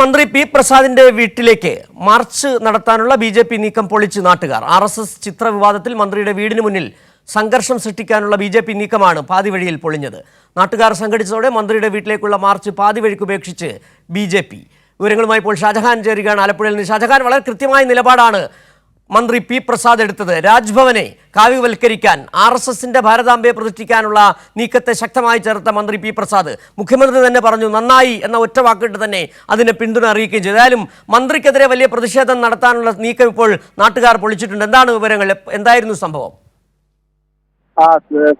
മന്ത്രി പി പ്രസാദിന്റെ വീട്ടിലേക്ക് മാർച്ച് നടത്താനുള്ള ബി ജെ പി നീക്കം പൊളിച്ച് നാട്ടുകാർ. ആർ എസ് എസ് ചിത്രവിവാദത്തിൽ മന്ത്രിയുടെ വീടിന് മുന്നിൽ സംഘർഷം സൃഷ്ടിക്കാനുള്ള ബി ജെ പി നീക്കമാണ് പാതിവഴിയിൽ പൊളിഞ്ഞത്. നാട്ടുകാർ സംഘടിച്ചതോടെ മന്ത്രിയുടെ വീട്ടിലേക്കുള്ള മാർച്ച് പാതിവഴിക്ക് ഉപേക്ഷിച്ച് ബി ജെ പി. വിവരങ്ങളുമായി ഇപ്പോൾ ഷാജഹാൻ ചേരുകയാണ് ആലപ്പുഴയിൽ നിന്ന്. ഷാജഹാൻ വളരെ കൃത്യമായ നിലപാടാണ് മന്ത്രി പി പ്രസാദ് എടുത്തത് രാജ്ഭവനെ കാവ്യവൽക്കരിക്കാൻ. ആർ എസ് എസിന്റെ ഭാരതാംബയെ പ്രതിഷ്ഠിക്കാനുള്ള നീക്കത്തെ ശക്തമായി ചേർത്ത മന്ത്രി പി പ്രസാദ്. മുഖ്യമന്ത്രി തന്നെ പറഞ്ഞു നന്നായി എന്ന ഒറ്റ വാക്കിട്ട് തന്നെ അതിനെ പിന്തുണ അറിയിക്കുകയും ചെയ്തു. ഏതായാലും മന്ത്രിക്കെതിരെ വലിയ പ്രതിഷേധം നടത്താനുള്ള നീക്കം ഇപ്പോൾ നാട്ടുകാർ പൊളിച്ചിട്ടുണ്ട്. എന്താണ് വിവരങ്ങൾ? എന്തായിരുന്നു സംഭവം? ആ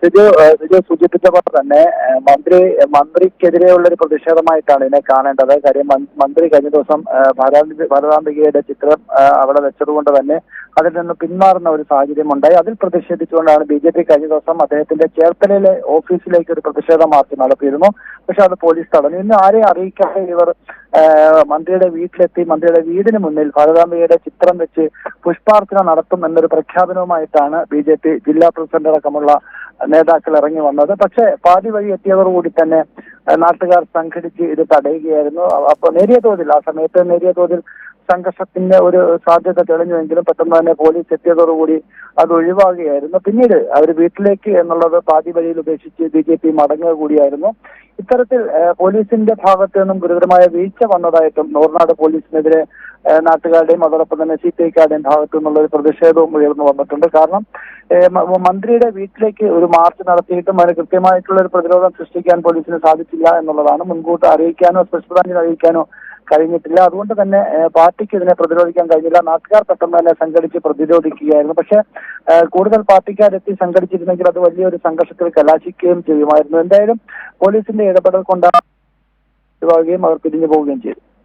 സിജു സിജു സൂചിപ്പിച്ച പോലെ തന്നെ മന്ത്രി മന്ത്രിക്കെതിരെയുള്ള ഒരു പ്രതിഷേധമായിട്ടാണ് ഇതിനെ കാണേണ്ടത്. കാര്യം മന്ത്രി കഴിഞ്ഞ ദിവസം ഭരതാംബികയുടെ ചിത്രം അവിടെ വെച്ചതുകൊണ്ട് തന്നെ അതിൽ നിന്ന് പിന്മാറുന്ന ഒരു സാഹചര്യം ഉണ്ടായി അതിൽ പ്രതിഷേധിച്ചുകൊണ്ടാണ് ബി ജെ പി കഴിഞ്ഞ ദിവസം അദ്ദേഹത്തിന്റെ ചേർത്തലയിലെ ഓഫീസിലേക്ക് ഒരു പ്രതിഷേധ മാർച്ച് നടത്തിയിരുന്നു. പക്ഷെ അത് പോലീസ് തടഞ്ഞു. ഇന്ന് ആരെയും അറിയിക്കാതെ ഇവർ മന്ത്രിയുടെ വീട്ടിലെത്തി മന്ത്രിയുടെ വീടിന് മുന്നിൽ ഭാരതാംബയുടെ ചിത്രം വെച്ച് പുഷ്പാർച്ചന നടത്തും എന്നൊരു പ്രഖ്യാപനവുമായിട്ടാണ് ബി ജെ പി ജില്ലാ പ്രസിഡന്റ് അടക്കമുള്ള നേതാക്കൾ ഇറങ്ങി വന്നത്. പക്ഷേ പാതി വഴി എത്തിയതോടുകൂടി തന്നെ നാട്ടുകാർ സംഘടിച്ച് ഇത് തടയുകയായിരുന്നു. അപ്പോൾ നേരിയ തോതിൽ ആ സമയത്ത് നേരിയ തോതിൽ സംഘർഷത്തിന്റെ ഒരു സാധ്യത തെളിഞ്ഞുവെങ്കിലും പെട്ടെന്ന് തന്നെ പോലീസ് എത്തിയതോടുകൂടി അത് ഒഴിവാകുകയായിരുന്നു. പിന്നീട് അവർ വീട്ടിലേക്ക് എന്നുള്ളത് പാതി വഴിയിൽ ഉപേക്ഷിച്ച് ബി ജെ പി മടങ്ങുക കൂടിയായിരുന്നു. ഇത്തരത്തിൽ പോലീസിന്റെ ഭാഗത്തു നിന്നും ഗുരുതരമായ വീഴ്ച വന്നതായിട്ടും നൂർനാട് പോലീസിനെതിരെ നാട്ടുകാരുടെയും അതോടൊപ്പം തന്നെ സി പി ഐക്കാരുടെയും ഭാഗത്തു നിന്നുള്ള ഒരു പ്രതിഷേധവും ഉയർന്നു വന്നിട്ടുണ്ട്. കാരണം മന്ത്രിയുടെ വീട്ടിലേക്ക് ഒരു മാർച്ച് നടത്തിയിട്ടും അതിന് കൃത്യമായിട്ടുള്ള ഒരു പ്രതിരോധം സൃഷ്ടിക്കാൻ പോലീസിന് സാധിച്ചില്ല എന്നുള്ളതാണ് മുൻകൂട്ട് അറിയിക്കാനോ സ്പെഷ്യൽ അറിയിക്കാനോ കഴിഞ്ഞിട്ടില്ല. അതുകൊണ്ട് തന്നെ പാർട്ടിക്ക് ഇതിനെ പ്രതിരോധിക്കാൻ കഴിഞ്ഞില്ല. നാട്ടുകാർ പെട്ടെന്ന് തന്നെ സംഘടിച്ച് പ്രതിരോധിക്കുകയായിരുന്നു. പക്ഷെ കൂടുതൽ പാർട്ടിക്കാരെത്തി സംഘടിച്ചിരുന്നെങ്കിൽ അത് വലിയൊരു സംഘർഷത്തിൽ കലാശിക്കുകയും ചെയ്യുമായിരുന്നു. എന്തായാലും പോലീസിന്റെ ഇടപെടൽ കൊണ്ടാണ് അവർ പിരിഞ്ഞു പോവുകയും ചെയ്തു.